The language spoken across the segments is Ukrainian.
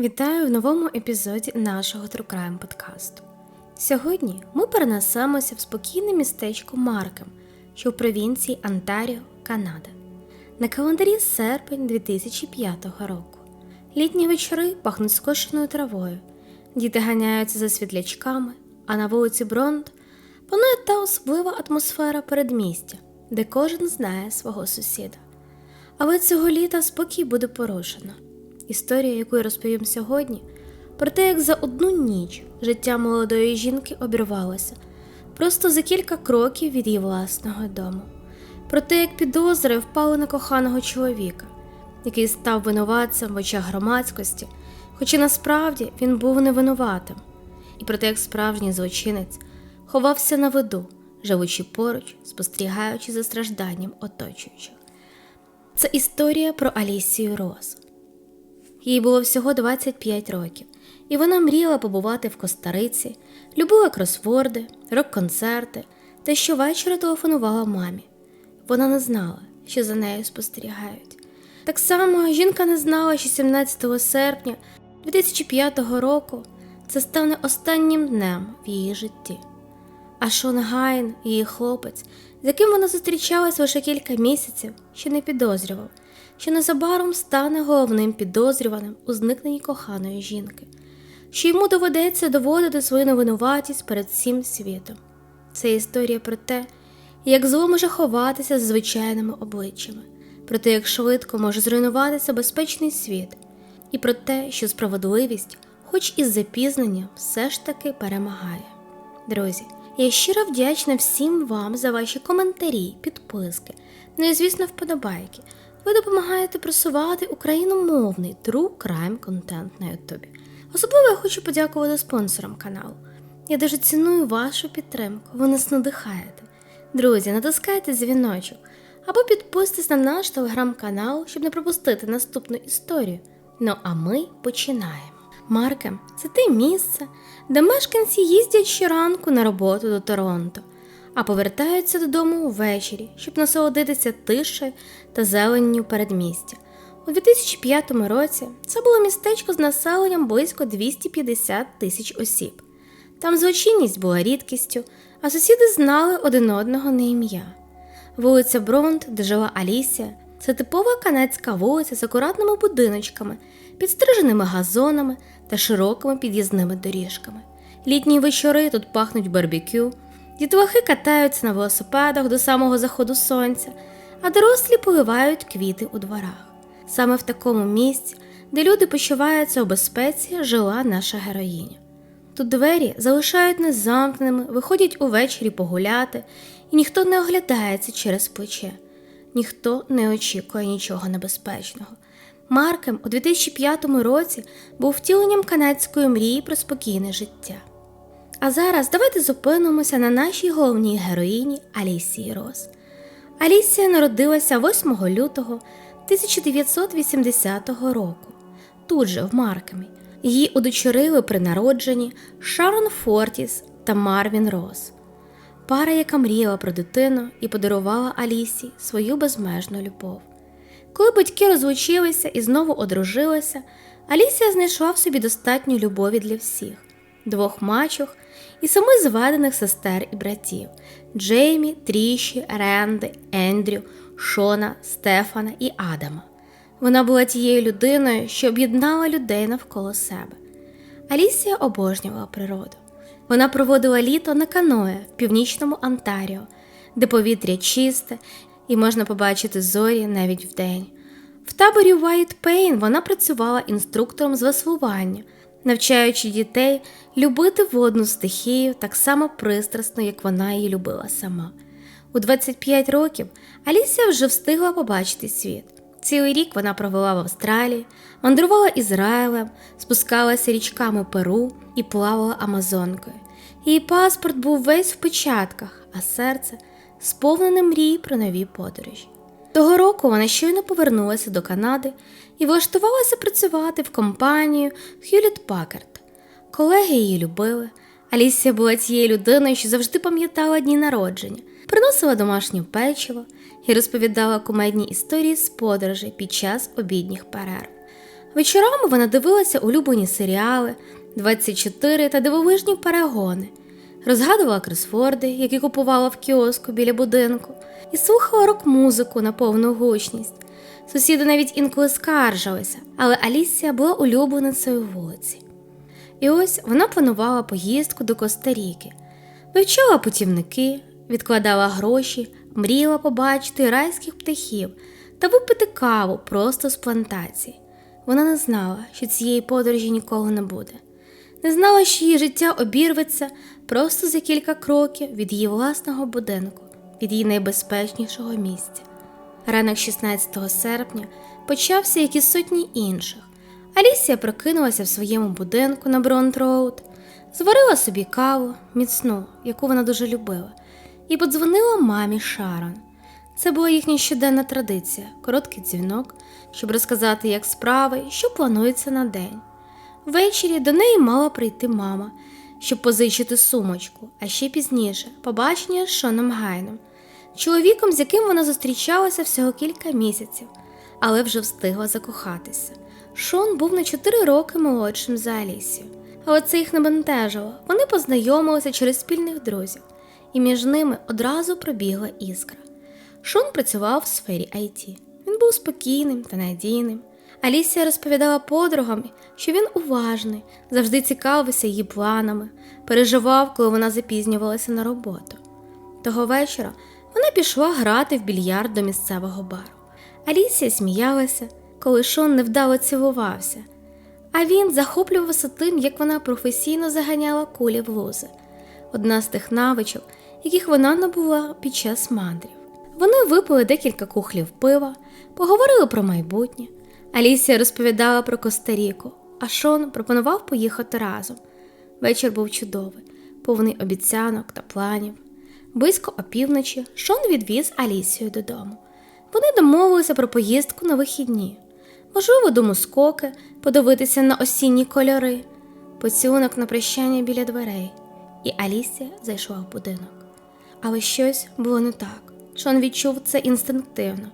Вітаю в новому епізоді нашого True Crime подкасту. Сьогодні ми перенесемося в спокійне містечко Маркем, що в провінції Онтаріо, Канада. На календарі серпень 2005 року. Літні вечори пахнуть скошеною травою, діти ганяються за світлячками, а на вулиці Бронт панує та особлива атмосфера передмістя, де кожен знає свого сусіда. Але цього літа спокій буде порушено. Історія, яку я розповім сьогодні, про те, як за одну ніч життя молодої жінки обірвалося просто за кілька кроків від її власного дому, про те, як підозри впали на коханого чоловіка, який став винуватцем в очах громадськості, хоча насправді він був невинуватим, і про те, як справжній злочинець ховався на виду, живучи поруч, спостерігаючи за стражданням оточуючих. Це історія про Алісію Роз. Їй було всього 25 років, і вона мріяла побувати в Костариці, любила кросворди, рок-концерти та щовечора телефонувала мамі. Вона не знала, що за нею спостерігають. Так само жінка не знала, що 17 серпня 2005 року це стане останнім днем в її житті. А Шон Гайн, її хлопець, з яким вона зустрічалась лише кілька місяців, ще не підозрював, що незабаром стане головним підозрюваним у зникненні коханої жінки, що йому доведеться доводити свою невинуватість перед всім світом. Це історія про те, як зло може ховатися з звичайними обличчями, про те, як швидко може зруйнуватися безпечний світ, і про те, що справедливість, хоч із запізненням, все ж таки перемагає. Друзі, я щиро вдячна всім вам за ваші коментарі, підписки, ну і, звісно, вподобайки. Ви допомагаєте просувати україномовний true crime контент на Ютубі. Особливо я хочу подякувати спонсорам каналу. Я дуже ціную вашу підтримку, ви нас надихаєте. Друзі, натискайте дзвіночок або підписуйтесь на наш телеграм-канал, щоб не пропустити наступну історію. Ну а ми починаємо. Маркем це те місце, де мешканці їздять щоранку на роботу до Торонто, а повертаються додому ввечері, щоб насолодитися тишею та зеленню передмістя. У 2005 році це було містечко з населенням близько 250 тисяч осіб. Там злочинність була рідкістю, а сусіди знали один одного на ім'я. Вулиця Бронт, де жила Алісія, це типова канадська вулиця з акуратними будиночками, підстриженими газонами та широкими під'їзними доріжками. Літні вечори тут пахнуть барбекю, дітлахи катаються на велосипедах до самого заходу сонця, а дорослі поливають квіти у дворах. Саме в такому місці, де люди почуваються у безпеці, жила наша героїня. Тут двері залишають незамкненими, виходять увечері погуляти, і ніхто не оглядається через плече, ніхто не очікує нічого небезпечного. Маркем у 2005 році був втіленням канадської мрії про спокійне життя. А зараз давайте зупинимося на нашій головній героїні Алісії Рос. Алісія народилася 8 лютого 1980 року, тут же в Маркемі. Її удочерили при народженні Шарон Фортіс та Марвін Рос, пара, яка мріяла про дитину і подарувала Алісі свою безмежну любов. Коли батьки розлучилися і знову одружилися, Алісія знайшла в собі достатньо любові для всіх двох мачух і семи зведених сестер і братів Джеймі, Тріші, Ренди, Ендрю, Шона, Стефана і Адама. Вона була тією людиною, що об'єднала людей навколо себе. Алісія обожнювала природу. Вона проводила літо на каное в північному Онтаріо, де повітря чисте і можна побачити зорі навіть вдень. В таборі White Pain вона працювала інструктором з веслування, навчаючи дітей любити водну стихію так само пристрасно, як вона її любила сама. У 25 років Алісія вже встигла побачити світ. Цілий рік вона провела в Австралії, мандрувала Ізраїлем, спускалася річками Перу і плавала Амазонкою. Її паспорт був весь в печатках, а серце сповнене мрій про нові подорожі. Того року вона щойно повернулася до Канади і влаштувалася працювати в компанію Hewlett Packard. Колеги її любили. Алісія була тією людиною, що завжди пам'ятала дні народження, приносила домашнє печиво і розповідала кумедні історії з подорожей під час обідніх перерв. Вечорами вона дивилася улюблені серіали, 24 та дивовижні перегони, розгадувала кросворди, які купувала в кіоску біля будинку, і слухала рок-музику на повну гучність. Сусіди навіть інколи скаржилися, але Алісія була улюбленицею вулиці. І ось вона планувала поїздку до Коста-Ріки, вивчала путівники, відкладала гроші, мріяла побачити райських птахів та випити каву просто з плантації. Вона не знала, що цієї подорожі ніколи не буде. Не знала, що її життя обірветься просто за кілька кроків від її власного будинку, від її найбезпечнішого місця. Ранок 16 серпня почався, як і сотні інших. Алісія прокинулася в своєму будинку на Бронт-Роуд, зварила собі каву, міцну, яку вона дуже любила, і подзвонила мамі Шарон. Це була їхня щоденна традиція, короткий дзвінок, щоб розказати, як справи, що планується на день. Ввечері до неї мала прийти мама, щоб позичити сумочку, а ще пізніше побачення з Шоном Гайном, чоловіком, з яким вона зустрічалася всього кілька місяців, але вже встигла закохатися. Шон був на 4 роки молодшим за Алісію, але це їх не бентежило. Вони познайомилися через спільних друзів, і між ними одразу пробігла іскра. Шон працював в сфері IT. Він був спокійним та надійним. Алісія розповідала подругам, що він уважний, завжди цікавився її планами, переживав, коли вона запізнювалася на роботу. Того вечора вона пішла грати в більярд до місцевого бару. Алісія сміялася, коли Шон невдало цілувався, а він захоплювався тим, як вона професійно заганяла кулі в лузи. Одна з тих навичок, яких вона набула під час мандрів. Вони випили декілька кухлів пива, поговорили про майбутнє. Алісія розповідала про Коста-Ріку, а Шон пропонував поїхати разом. Вечір був чудовий, повний обіцянок та планів. Близько опівночі Шон відвіз Алісію додому. Вони домовилися про поїздку на вихідні, можливо, до Мускоки, подивитися на осінні кольори, поцілунок на прощання біля дверей, і Алісія зайшла в будинок. Але щось було не так. Шон відчув це інстинктивно,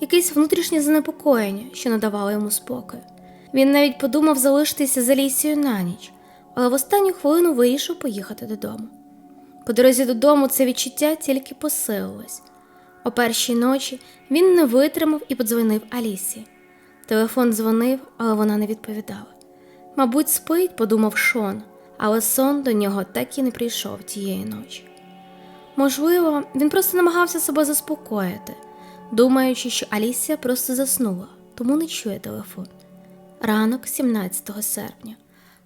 якесь внутрішнє занепокоєння, що надавало йому спокою. Він навіть подумав залишитися з Алісією на ніч, але в останню хвилину вирішив поїхати додому. По дорозі додому це відчуття тільки посилилось. О першій ночі він не витримав і подзвонив Алісі. Телефон дзвонив, але вона не відповідала. Мабуть, спить, подумав Шон, але сон до нього так і не прийшов тієї ночі. Можливо, він просто намагався себе заспокоїти, думаючи, що Алісія просто заснула, тому не чує телефон. Ранок 17 серпня.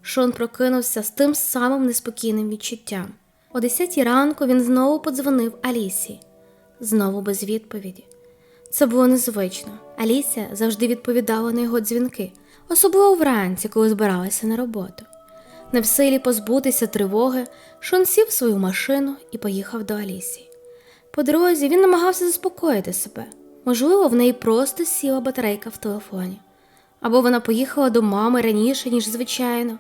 Шон прокинувся з тим самим неспокійним відчуттям. О 10 ранку він знову подзвонив Алісі, знову без відповіді. Це було незвично. Алісія завжди відповідала на його дзвінки, особливо вранці, коли збиралася на роботу. Не в силі позбутися тривоги, Шон сів свою машину і поїхав до Алісії. По дорозі він намагався заспокоїти себе. Можливо, в неї просто сіла батарейка в телефоні, або вона поїхала до мами раніше, ніж звичайно.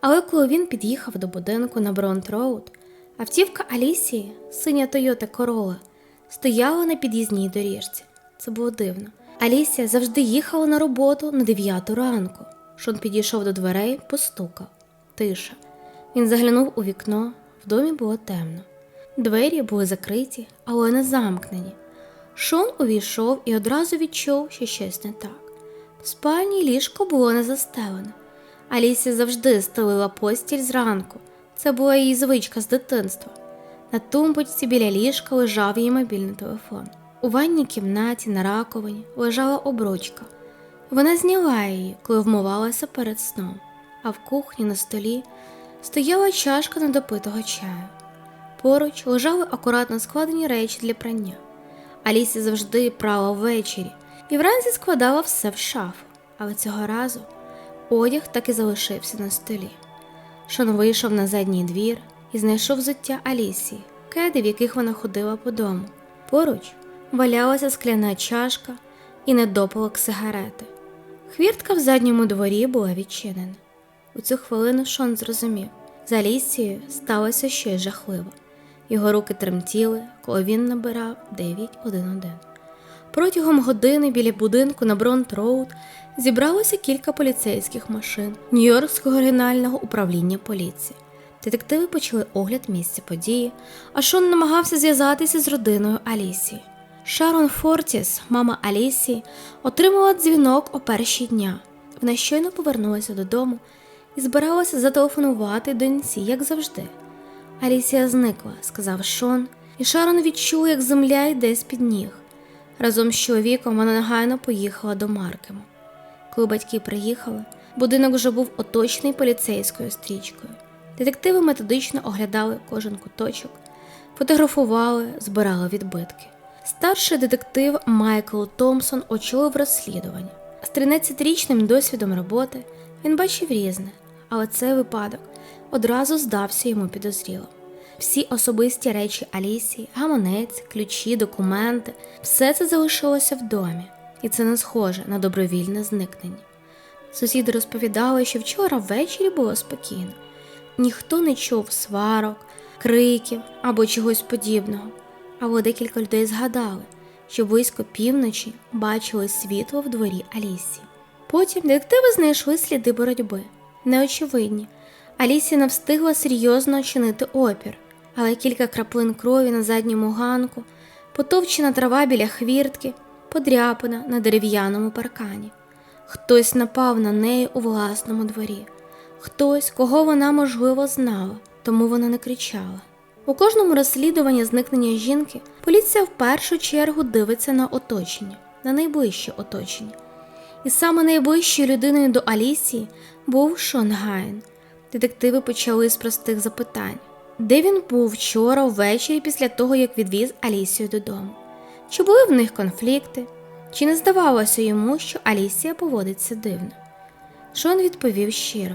Але коли він під'їхав до будинку на Бронт Роуд, автівка Алісії, синя Тойота Корола, стояла на під'їзній доріжці. Це було дивно. Алісія завжди їхала на роботу на 9 ранку. Шон підійшов до дверей, постукав. Тиша. Він заглянув у вікно, в домі було темно. Двері були закриті, але не замкнені. Шон увійшов і одразу відчув, що щось не так. В спальні ліжко було не застелене. Алісія завжди стелила постіль зранку. Це була її звичка з дитинства. На тумбочці біля ліжка лежав її мобільний телефон. У ванній кімнаті на раковині лежала обручка. Вона зняла її, коли вмивалася перед сном, а в кухні на столі стояла чашка недопитого чаю. Поруч лежали акуратно складені речі для прання. Алісі завжди прала ввечері і вранці складала все в шафу, але цього разу одяг так і залишився на столі. Шон вийшов на задній двір і знайшов взуття Алісії, кеди, в яких вона ходила по дому. Поруч валялася скляна чашка і недопалок сигарети. Хвіртка в задньому дворі була відчинена. У цю хвилину Шон зрозумів, за Алісією сталося щось жахливе. Його руки тремтіли, коли він набирав 911. Протягом години біля будинку на Бронт Роуд зібралося кілька поліцейських машин Нью-Йоркського регіонального управління поліції. Детективи почали огляд місця події, а Шон намагався зв'язатися з родиною Алісії. Шарон Фортіс, мама Алісії, отримала дзвінок о перші дня. Вона щойно повернулася додому і збиралася зателефонувати доньці, як завжди. Алісія зникла, сказав Шон, і Шарон відчула, як земля йде з-під ніг. Разом з чоловіком вона негайно поїхала до Маркему. Коли батьки приїхали, будинок вже був оточений поліцейською стрічкою. Детективи методично оглядали кожен куточок, фотографували, збирали відбитки. Старший детектив Майкл Томпсон очолив розслідування. З 13-річним досвідом роботи він бачив різне, але цей випадок одразу здався йому підозрілим. Всі особисті речі Алісії, гаманець, ключі, документи все це залишилося в домі, і це не схоже на добровільне зникнення. Сусіди розповідали, що вчора ввечері було спокійно. Ніхто не чув сварок, криків або чогось подібного. Але декілька людей згадали, що близько півночі бачили світло в дворі Алісії. Потім детективи знайшли сліди боротьби, неочевидні. Алісія не встигла серйозно чинити опір, але кілька краплин крові на задньому ганку, потовчена трава біля хвіртки, подряпина на дерев'яному паркані. Хтось напав на неї у власному дворі, хтось, кого вона, можливо, знала, тому вона не кричала. У кожному розслідуванні зникнення жінки поліція в першу чергу дивиться на оточення, на найближче оточення. І саме найближчою людиною до Алісії був Шон Гайн. Детективи почали з простих запитань: де він був вчора ввечері після того, як відвіз Алісію додому? Чи були в них конфлікти? Чи не здавалося йому, що Алісія поводиться дивно? Шон відповів щиро.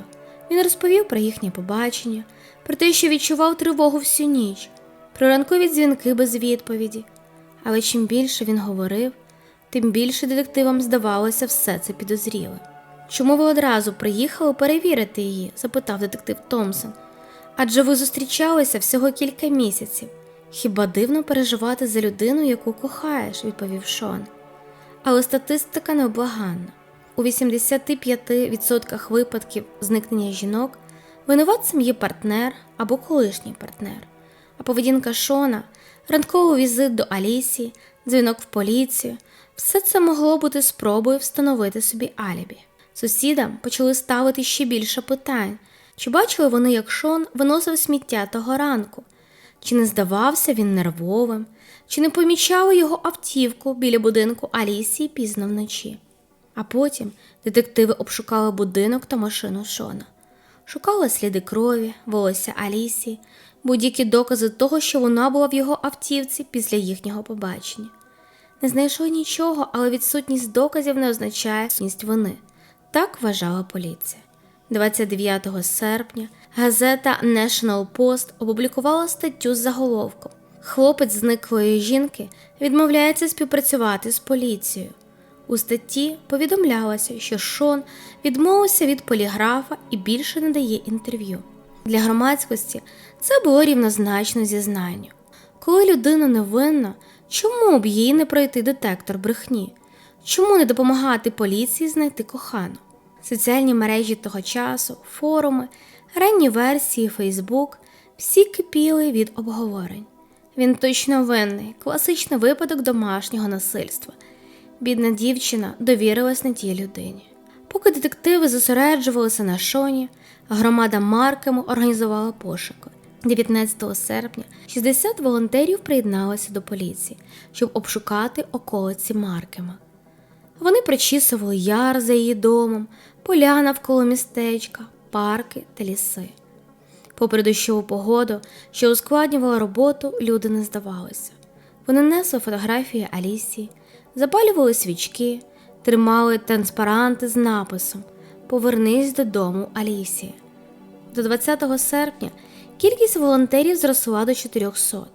Він розповів про їхнє побачення, про те, що відчував тривогу всю ніч, про ранкові дзвінки без відповіді. Але чим більше він говорив, тим більше детективам здавалося все це підозріле. Чому ви одразу приїхали перевірити її? запитав детектив Томпсон. Адже ви зустрічалися всього кілька місяців. Хіба дивно переживати за людину, яку кохаєш, відповів Шон. Але статистика необлаганна. У 85% випадків зникнення жінок винуватцем є партнер або колишній партнер. А поведінка Шона, ранковий візит до Алісії, дзвінок в поліцію все це могло бути спробою встановити собі алібі. Сусідам почали ставити ще більше питань, чи бачили вони, як Шон виносив сміття того ранку, чи не здавався він нервовим, чи не помічали його автівку біля будинку Алісії пізно вночі. А потім детективи обшукали будинок та машину Шона, шукали сліди крові, волосся Алісії, будь-які докази того, що вона була в його автівці після їхнього побачення. Не знайшли нічого, але відсутність доказів не означає відсутність вини. Так вважала поліція. 29 серпня газета National Post опублікувала статтю з заголовком Хлопець зниклої жінки відмовляється співпрацювати з поліцією. У статті повідомлялося, що Шон відмовився від поліграфа і більше не дає інтерв'ю. Для громадськості це було рівнозначно зізнанню. Коли людина невинна, чому б їй не пройти детектор брехні? Чому не допомагати поліції знайти кохану? Соціальні мережі того часу, форуми, ранні версії Фейсбук всі кипіли від обговорень. Він точно винний, класичний випадок домашнього насильства. Бідна дівчина довірилась на тій людині. Поки детективи зосереджувалися на шоні, громада Маркему організувала пошуки. 19 серпня 60 волонтерів приєдналися до поліції, щоб обшукати околиці Маркема. Вони прочісували яр за її домом, поля навколо містечка, парки та ліси. Попри дощову погоду, що ускладнювала роботу, люди не здавалися. Вони несли фотографії Алісії, запалювали свічки, тримали транспаранти з написом Повернись додому, Алісія. До 20 серпня кількість волонтерів зросла до 400.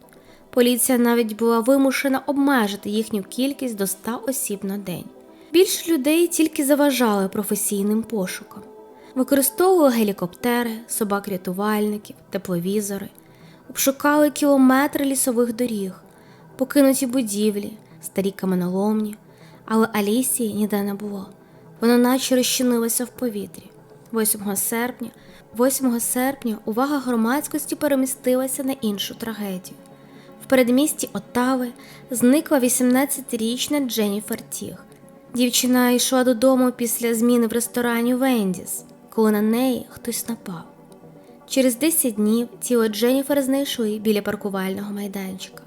Поліція навіть була вимушена обмежити їхню кількість до 100 осіб на день. Більше людей тільки заважали професійним пошукам. Використовували гелікоптери, собак-рятувальників, тепловізори, обшукали кілометри лісових доріг, покинуті будівлі, старі каменоломні, але Алісії ніде не було. Вона наче розчинилася в повітрі. 8 серпня, 8 серпня увага громадськості перемістилася на іншу трагедію. В передмісті Оттави зникла 18-річна Дженніфер Тіг. Дівчина йшла додому після зміни в ресторані Вендіс, коли на неї хтось напав. Через 10 днів тіло Дженніфер знайшли біля паркувального майданчика.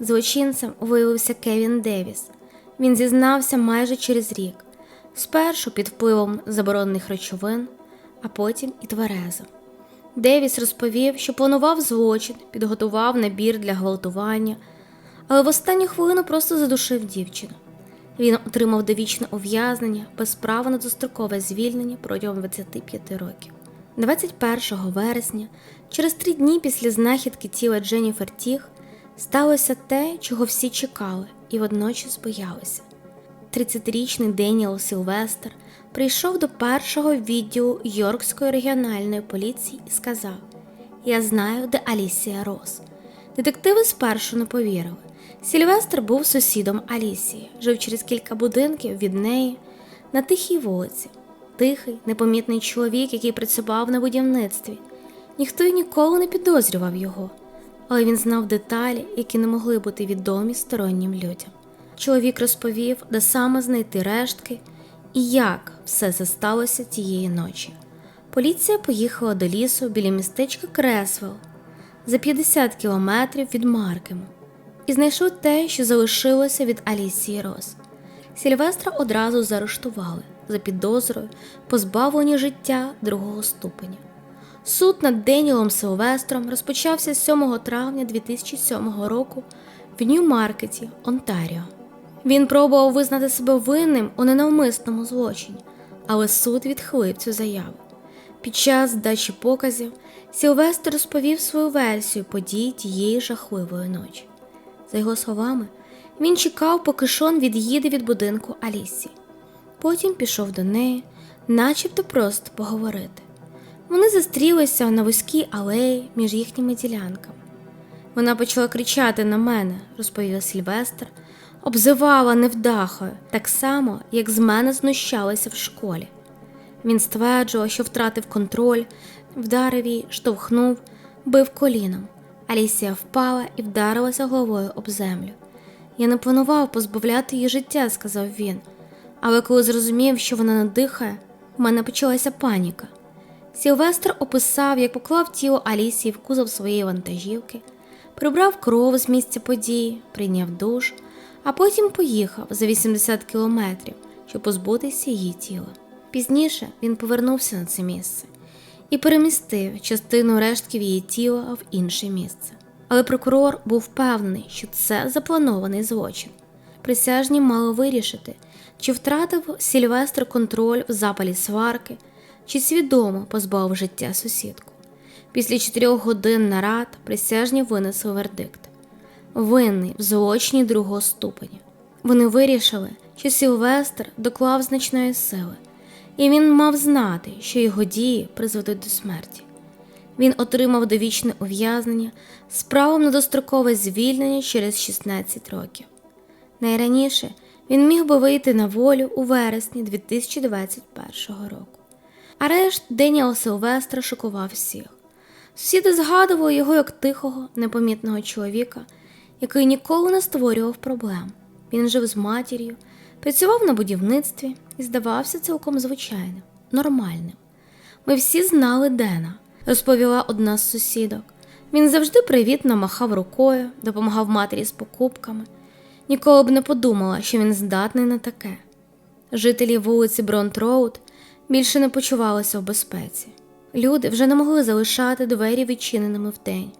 Злочинцем виявився Кевін Девіс. Він зізнався майже через рік, спершу під впливом заборонених речовин, а потім і тверезо. Девіс розповів, що планував злочин, підготував набір для гвалтування, але в останню хвилину просто задушив дівчину. Він отримав довічне ув'язнення без права на дострокове звільнення протягом 25 років. 21 вересня, через три дні після знахідки тіла Дженніфер Тіг, сталося те, чого всі чекали і водночас боялися. 30-річний Деніел Сілвестер прийшов до першого відділу Йоркської регіональної поліції і сказав: Я знаю, де Алісія Рос. Детективи спершу не повірили. Сільвестр був сусідом Алісії, жив через кілька будинків від неї на тихій вулиці. Тихий, непомітний чоловік, який працював на будівництві. Ніхто й ніколи не підозрював його, але він знав деталі, які не могли бути відомі стороннім людям. Чоловік розповів, де саме знайти рештки і як все це сталося тієї ночі. Поліція поїхала до лісу біля містечка Кресвелл за 50 кілометрів від Маркему і знайшли те, що залишилося від Алісії Рос. Сільвестра одразу заарештували за підозрою позбавлення життя другого ступеня. Суд над Денілом Силвестром розпочався 7 травня 2007 року в Нью-Маркеті, Онтаріо. Він пробував визнати себе винним у ненавмисному злочині, але суд відхилив цю заяву. Під час здачі показів Сілвестр розповів свою версію подій тієї жахливої ночі. За його словами, він чекав, поки Шон від'їде від будинку Алісі. Потім пішов до неї, начебто просто поговорити. Вони зустрілися на вузькій алеї між їхніми ділянками. Вона почала кричати на мене, розповів Сільвестр, обзивала невдахою, так само, як з мене знущалися в школі. Він стверджував, що втратив контроль, вдарив її, штовхнув, бив коліном. Алісія впала і вдарилася головою об землю. Я не планував позбавляти її життя, сказав він, але коли зрозумів, що вона не дихає, в мене почалася паніка. Сілвестр описав, як поклав тіло Алісії в кузов своєї вантажівки, прибрав кров з місця події, прийняв душ, а потім поїхав за 80 кілометрів, щоб позбутися її тіла. Пізніше він повернувся на це місце і перемістив частину рештків її тіла в інше місце. Але прокурор був впевнений, що це запланований злочин. Присяжні мали вирішити, чи втратив Сільвестр контроль в запалі сварки, чи свідомо позбавив життя сусідку. Після чотирьох годин нарад присяжні винесли вердикт винний в злочині другого ступеня. Вони вирішили, що Сілвестр доклав значної сили, і він мав знати, що його дії призведуть до смерті. Він отримав довічне ув'язнення з правом на дострокове звільнення через 16 років. Найраніше він міг би вийти на волю у вересні 2021 року. Арешт Деніела Силвестра шокував всіх. Сусіди згадували його як тихого, непомітного чоловіка, який ніколи не створював проблем. Він жив з матір'ю, працював на будівництві і здавався цілком звичайним, нормальним. Ми всі знали Дена, розповіла одна з сусідок. Він завжди привітно махав рукою, допомагав матері з покупками. Ніколи б не подумала, що він здатний на таке. Жителі вулиці Бронт-Роуд більше не почувалися в безпеці. Люди вже не могли залишати двері відчиненими вдень.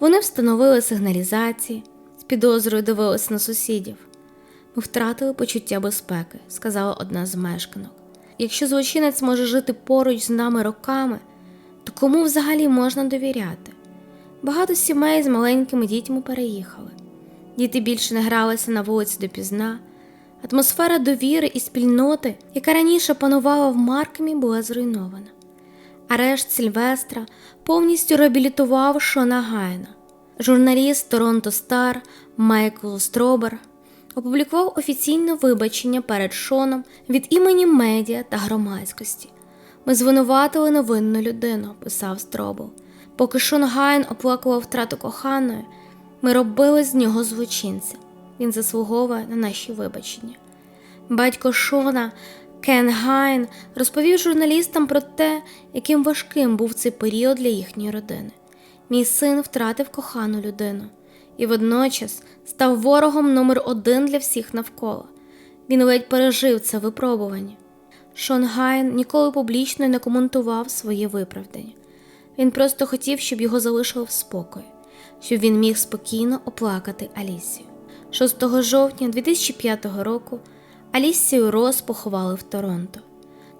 Вони встановили сигналізації, з підозрою дивилися на сусідів. Ми втратили почуття безпеки, сказала одна з мешканок. Якщо злочинець може жити поруч з нами роками, то кому взагалі можна довіряти? Багато сімей з маленькими дітьми переїхали. Діти більше не гралися на вулиці допізна. Атмосфера довіри і спільноти, яка раніше панувала в Маркемі, була зруйнована. Арешт Сільвестра повністю реабілітував Шона Гайна. Журналіст Торонто Стар Майкл Стробер опублікував офіційне вибачення перед Шоном від імені медіа та громадськості. Ми звинуватили невинну людину, писав Стробл. Поки Шон Гайн оплакував втрату коханої, ми робили з нього злочинця. Він заслуговує на наші вибачення. Батько Шона Кен Гайн розповів журналістам про те, яким важким був цей період для їхньої родини. Мій син втратив кохану людину і водночас став ворогом номер один для всіх навколо. Він ледь пережив це випробування. Шон Гайн ніколи публічно не коментував своє виправдання. Він просто хотів, щоб його залишили в спокої, щоб він міг спокійно оплакати Алісію. 6 жовтня 2005 року Алісію Рос поховали в Торонто.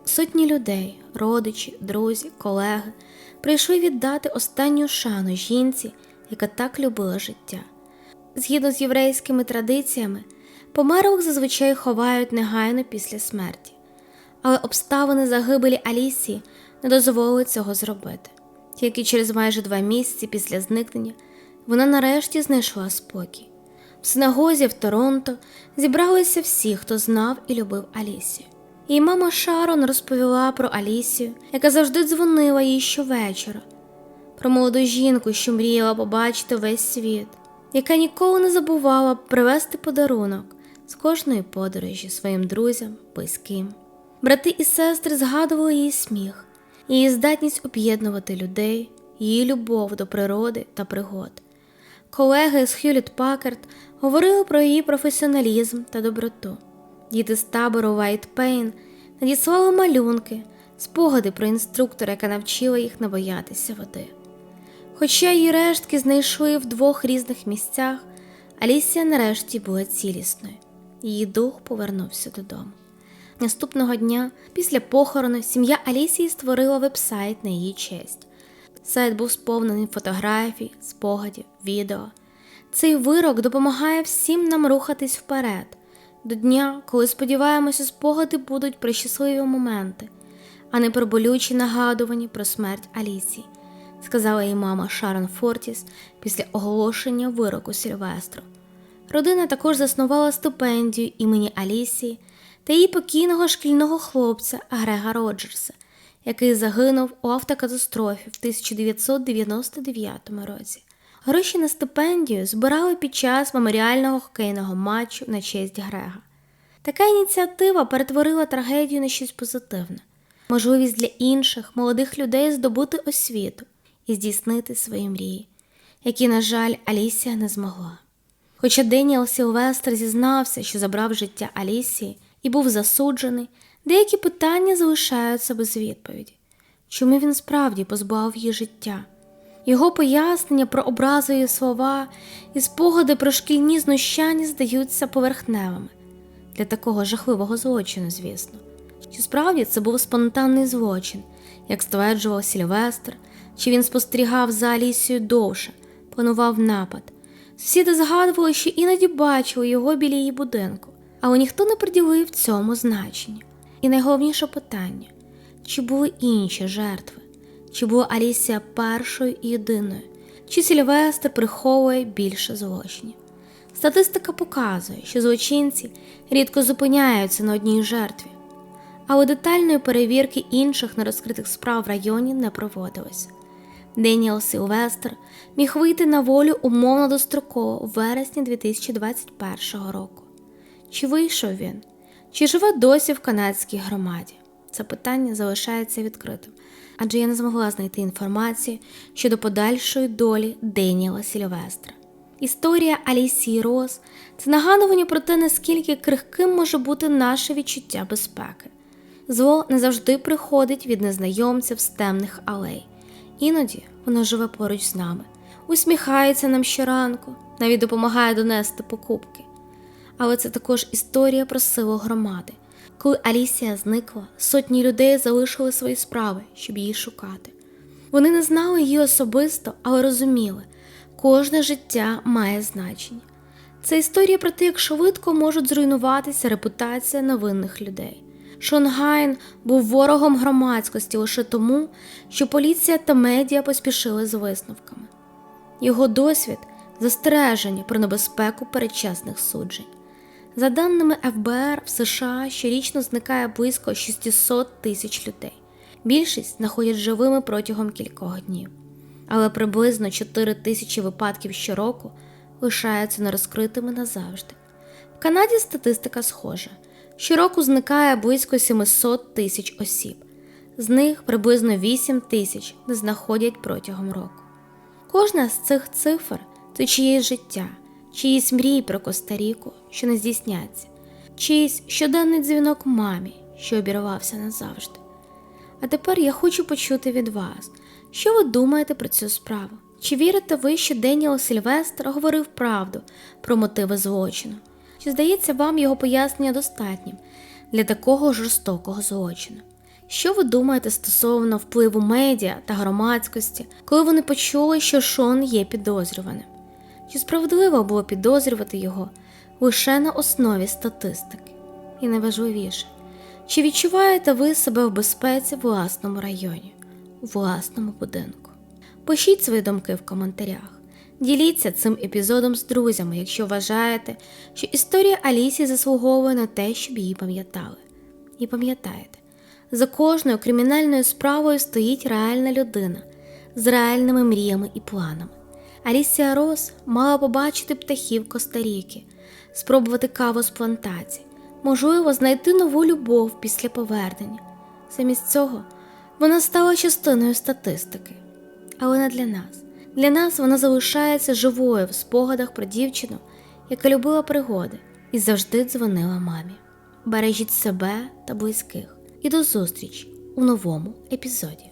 Сотні людей, родичі, друзі, колеги прийшли віддати останню шану жінці, яка так любила життя. Згідно з єврейськими традиціями, померлих зазвичай ховають негайно після смерті, але обставини загибелі Алісії не дозволили цього зробити. Тільки через майже два місяці після зникнення вона нарешті знайшла спокій. В синагозі в Торонто зібралися всі, хто знав і любив Алісію. Її мама Шарон розповіла про Алісію, яка завжди дзвонила їй щовечора, про молоду жінку, що мріяла побачити весь світ, яка ніколи не забувала привезти подарунок з кожної подорожі своїм друзям, близьким. Брати і сестри згадували її сміх, її здатність об'єднувати людей, її любов до природи та пригод. Колеги з Хюліт Пакерт говорили про її професіоналізм та доброту. Діти з табору Pain надіслали малюнки, спогади про інструктора, яка навчила їх не боятися води. Хоча її рештки знайшли в двох різних місцях, Алісія нарешті була цілісною, її дух повернувся додому. Наступного дня, після похорону, сім'я Алісії створила вебсайт на її честь. Сайт був сповнений фотографій, спогадів, відео. Цей вирок допомагає всім нам рухатись вперед, до дня, коли сподіваємося, спогади будуть про щасливі моменти, а не про болючі нагадувані про смерть Алісії, сказала їй мама Шарон Фортіс після оголошення вироку Сільвестру. Родина також заснувала стипендію імені Алісії та її покійного шкільного хлопця Грега Роджерса, який загинув у автокатастрофі в 1999 році. Гроші на стипендію збирали під час меморіального хокейного матчу на честь Грега. Така ініціатива перетворила трагедію на щось позитивне, можливість для інших молодих людей здобути освіту і здійснити свої мрії, які, на жаль, Алісія не змогла. Хоча Деніел Сілвестр зізнався, що забрав життя Алісії і був засуджений, деякі питання залишаються без відповіді. Чому він справді позбавив її життя? Його пояснення про образові слова і спогади про шкільні знущання здаються поверхневими для такого жахливого злочину, звісно. Чи справді це був спонтанний злочин, як стверджував Сільвестр, чи він спостерігав за Алісією довше, планував напад. Сусіди згадували, що іноді бачили його біля її будинку, але ніхто не приділив цьому значення. І найголовніше питання чи були інші жертви? Чи була Алісія першою і єдиною, чи Сільвестр приховує більше злочинів? Статистика показує, що злочинці рідко зупиняються на одній жертві, але детальної перевірки інших нерозкритих справ в районі не проводилося. Деніел Сілвестр міг вийти на волю умовно достроково у вересні 2021 року. Чи вийшов він? Чи живе досі в канадській громаді? Це питання залишається відкритим, адже я не змогла знайти інформацію щодо подальшої долі Деніела Сільвестра. Історія Алісії Рос це нагадування про те, наскільки крихким може бути наше відчуття безпеки. Зло не завжди приходить від незнайомців з темних алей. Іноді воно живе поруч з нами, усміхається нам щоранку, навіть допомагає донести покупки. Але це також історія про силу громади. Коли Алісія зникла, сотні людей залишили свої справи, щоб її шукати. Вони не знали її особисто, але розуміли, кожне життя має значення. Це історія про те, як швидко можуть зруйнуватися репутація невинних людей. Шон Гайн був ворогом громадськості лише тому, що поліція та медіа поспішили з висновками. Його досвід застереження про небезпеку передчасних суджень. За даними ФБР, в США щорічно зникає близько 600 тисяч людей. Більшість знаходять живими протягом кількох днів, але приблизно 4 тисячі випадків щороку лишаються нерозкритими назавжди. В Канаді статистика схожа. Щороку зникає близько 700 тисяч осіб, з них приблизно 8 тисяч не знаходять протягом року. Кожна з цих цифр це чиєсь життя, чиїсь мрії про Коста-Ріку, що не здійсняться, чиїсь щоденний дзвінок мамі, що обірвався назавжди. А тепер я хочу почути від вас, що ви думаєте про цю справу? Чи вірите ви, що Деніел Сільвестр говорив правду про мотиви злочину? Чи здається вам його пояснення достатнім для такого жорстокого злочину? Що ви думаєте стосовно впливу медіа та громадськості, коли вони почули, що Шон є підозрюваним? Чи справедливо було підозрювати його лише на основі статистики? І найважливіше, чи відчуваєте ви себе в безпеці в власному районі, у власному будинку? Пишіть свої думки в коментарях. Діліться цим епізодом з друзями, якщо вважаєте, що історія Алісі заслуговує на те, щоб її пам'ятали. І пам'ятаєте, за кожною кримінальною справою стоїть реальна людина з реальними мріями і планами. Алісія Рос мала побачити птахів Коста-Ріки, спробувати каву з плантацій, можливо, знайти нову любов після повернення. Замість цього вона стала частиною статистики. Але не для нас. Для нас вона залишається живою в спогадах про дівчину, яка любила пригоди і завжди дзвонила мамі. Бережіть себе та близьких і до зустрічі у новому епізоді.